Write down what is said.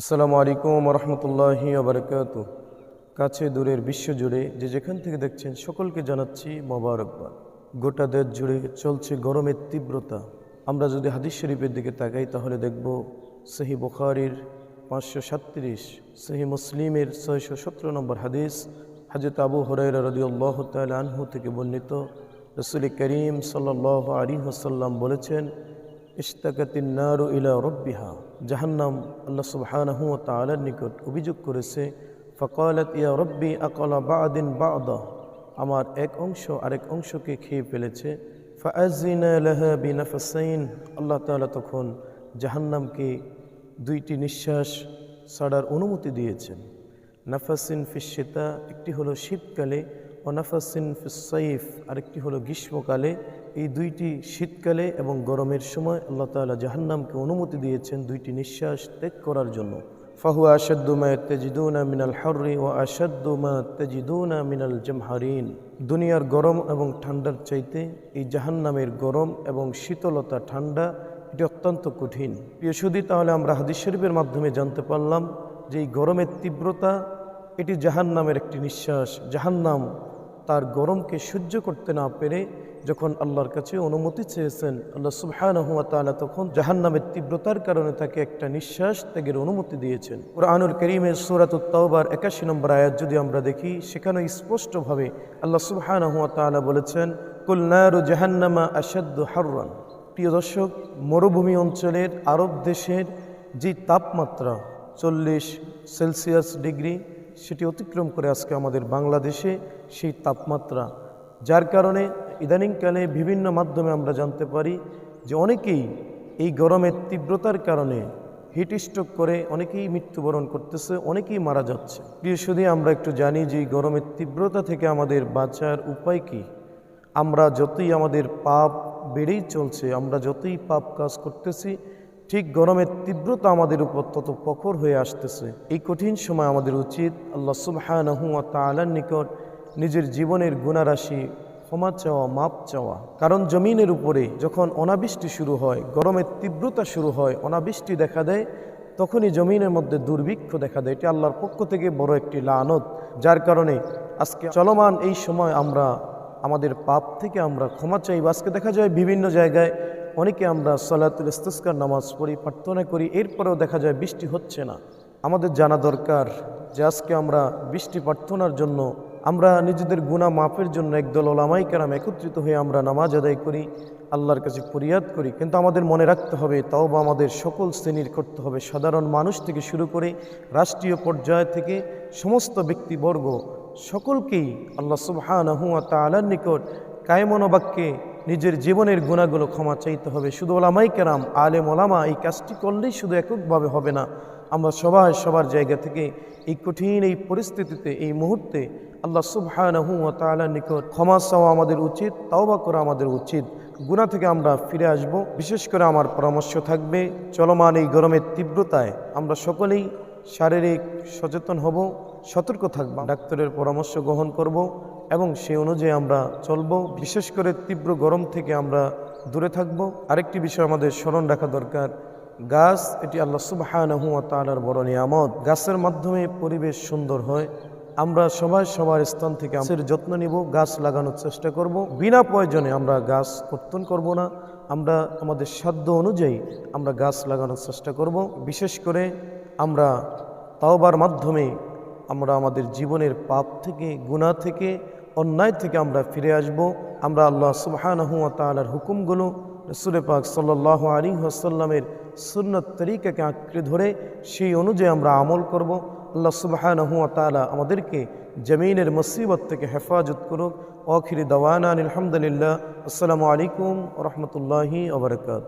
আসসালামু আলাইকুম রহমতুল্লাহি আবরকাত কাছে দূরের বিশ্ব জুড়ে যে যেখান থেকে দেখছেন সকলকে জানাচ্ছি মোবারকবাদ। গোটা দেশ জুড়ে চলছে গরমের তীব্রতা। আমরা যদি হাদিস শরীফের দিকে তাকাই তাহলে দেখব সহি বুখারির পাঁচশো সাতত্রিশ, সেহি মুসলিমের ছয়শো সতেরো নম্বর হাদিস। হাজরত আবু হরাইরা রদিউল্লাহ তাল আনহু থেকে বর্ণিত। রসুল করিম সাল্লাহ আলী হাসাল্লাম বলেছেন ইস্তাকাতিন নারু ইলা রব্বিহা। জাহান্নাম আল্লাহ সুবহানাহু ওয়া তাআলার নিকট অভিযোগ করেছে, ফকালাত ইয়া রব্বি আকালা বাদিন বাদা। আমার এক অংশ আরেক অংশকে খেয়ে ফেলেছে বিনাফাসাইন। আল্লাহ তাআলা তখন জাহান্নামকে দুইটি নিঃশ্বাস ছাড়ার অনুমতি দিয়েছেন। নাফাসিন ফিসেতা একটি হলো শীতকালে ও নাফাসিন ফিসাইফ আরেকটি হলো গ্রীষ্মকালে। এই দুইটি শীতকালে এবং গরমের সময় আল্লাহ তাআলা জাহান্নামকে অনুমতি দিয়েছেন দুইটি নিঃশ্বাস ত্যাগ করার জন্য। ফাহু আসাদ্দুমা তেজিদুনা মিনাল হর্রি ও আসাদ্দুমা তেজিদুনা মিনাল জামহারিন। দুনিয়ার গরম এবং ঠান্ডার চাইতে এই জাহান্নামের গরম এবং শীতলতা ঠান্ডা, এটি অত্যন্ত কঠিন। প্রিয় সুদী তাহলে আমরা হাদিস শরীফের মাধ্যমে জানতে পারলাম যে এই গরমের তীব্রতা, এটি জাহান্নামের একটি নিঃশ্বাস। জাহান্নাম তার গরমকে সহ্য করতে না পেরে যখন আল্লাহর কাছে অনুমতি চেয়েছেন, আল্লাহ সুবহানাহুয়া তাআলা তখন জাহান্নামের তীব্রতার কারণে তাকে একটা নিঃশ্বাস ত্যাগের অনুমতি দিয়েছেন। কোরআনুল করিমের সুরাত তাওবার একাশি নম্বর আয়াত যদি আমরা দেখি সেখানে স্পষ্টভাবে আল্লাহ সুবহানাহুয়া তাআলা বলেছেন, কুল নারু জাহান্নামা আসাদ্দু হাররান। প্রিয় দর্শক, মরুভূমি অঞ্চলের আরব দেশের যে তাপমাত্রা, চল্লিশ সেলসিয়াস ডিগ্রি সেটি অতিক্রম করে আজকে আমাদের বাংলাদেশে সেই তাপমাত্রা, যার কারণে ইদানিংকালে বিভিন্ন মাধ্যমে আমরা জানতে পারি যে অনেকেই এই গরমের তীব্রতার কারণে হিট স্ট্রোক করে অনেকেই মৃত্যুবরণ করতেছে, অনেকেই মারা যাচ্ছে। প্রিয় শুধু আমরা একটু জানি যে গরমের তীব্রতা থেকে আমাদের বাঁচার উপায় কী? আমরা যতই আমাদের পাপ বেড়েই চলছে, আমরা যতই পাপ কাজ করতেছি ঠিক গরমের তীব্রতা আমাদের উপর তত প্রখর হয়ে আসতেছে। এই কঠিন সময় আমাদের উচিত আল্লাহ সুবহানাহু ওয়া তাআলার নিকট নিজের জীবনের গুণারাশি ক্ষমা চাওয়া মাপ চাওয়া। কারণ জমিনের উপরে যখন অনাবৃষ্টি শুরু হয়, গরমের তীব্রতা শুরু হয়, অনাবৃষ্টি দেখা দেয়, তখনই জমিনের মধ্যে দুর্ভিক্ষ দেখা দেয়। এটি আল্লাহর পক্ষ থেকে বড় একটি লানত, যার কারণে আজকে চলমান এই সময় আমরা, আমাদের পাপ থেকে আমরা ক্ষমা চাইব। আজকে দেখা যায় বিভিন্ন জায়গায় অনেকে আমরা সলাতুল ইস্তিস্কার নামাজ পড়ি, প্রার্থনা করি, এরপরেও দেখা যায় বৃষ্টি হচ্ছে না। আমাদের জানা দরকার যে আজকে আমরা বৃষ্টি প্রার্থনার জন্য, আমরা নিজেদের গুণা মাপের জন্য একদল ওলামাই কেরাম একত্রিত হয়ে আমরা নামাজ আদায় করি, আল্লাহর কাছে ফরিয়াদ করি। কিন্তু আমাদের মনে রাখতে হবে তাও বা আমাদের সকল শ্রেণির করতে হবে। সাধারণ মানুষ থেকে শুরু করে রাষ্ট্রীয় পর্যায় থেকে সমস্ত ব্যক্তিবর্গ সকলকেই আল্লাহ সুবহানাহু ওয়া তাআলার নিকট কায়মনোবাক্যে নিজের জীবনের গুণাগুলো ক্ষমা চাইতে হবে। শুধু ওলামাই কেরাম, আলেম ওলামা এই কাজটি করলেই শুধু এককভাবে হবে না। আমরা সবাই সবার জায়গা থেকে এই কঠিন এই পরিস্থিতিতে, এই মুহূর্তে আল্লাহ সুবহানাহু ওয়া তাআলার নিকট ক্ষমা চাওয়া আমাদের উচিত, তাওবা করা আমাদের উচিত। গুণা থেকে আমরা ফিরে আসব। বিশেষ করে আমার পরামর্শ থাকবে, চলমান এই গরমের তীব্রতায় আমরা সকলেই শারীরিক সচেতন হব। সতর্ক থাকব। ডাক্তারের পরামর্শ গ্রহণ করব এবং সেই অনুযায়ী আমরা চলব। বিশেষ করে তীব্র গরম থেকে আমরা দূরে থাকব। আরেকটি বিষয় আমাদের স্মরণ রাখা দরকার। গাছ, এটি আল্লাহ সুবহানাহু ওয়া তাআলার বড় নিয়ামত। গাছের মাধ্যমে পরিবেশ সুন্দর হয়। আমরা সবাই সবার স্থান থেকে আমাদের যত্ন নিব, গাছ লাগানোর চেষ্টা করব। বিনা প্রয়োজনে আমরা গাছ কর্তন করব না। আমরা আমাদের সাধ্য অনুযায়ী আমরা গাছ লাগানোর চেষ্টা করব। বিশেষ করে আমরা তাওবার মাধ্যমে আমরা আমাদের জীবনের পাপ থেকে গুণা থেকে, অন্যায় থেকে আমরা ফিরে আসব। আমরা আল্লাহ সুবহানাহু ওয়া তাআলার হুকুমগুলো রসুল পাক সাল্লাহ আলী আসাল্লামের সুন্নত তরিকাকে আঁকড়ে ধরে সেই অনুযায়ী আমরা আমল করব। আল্লাহ সুবহানাহু ওয়া তাআলা আমাদেরকে জমিনের মুসিবত থেকে হেফাজত করুক। আখিরি দাওয়ানা আলহামদুলিল্লাহ আসসালামু আলাইকুম রহমতুল্লাহি ওবরকাত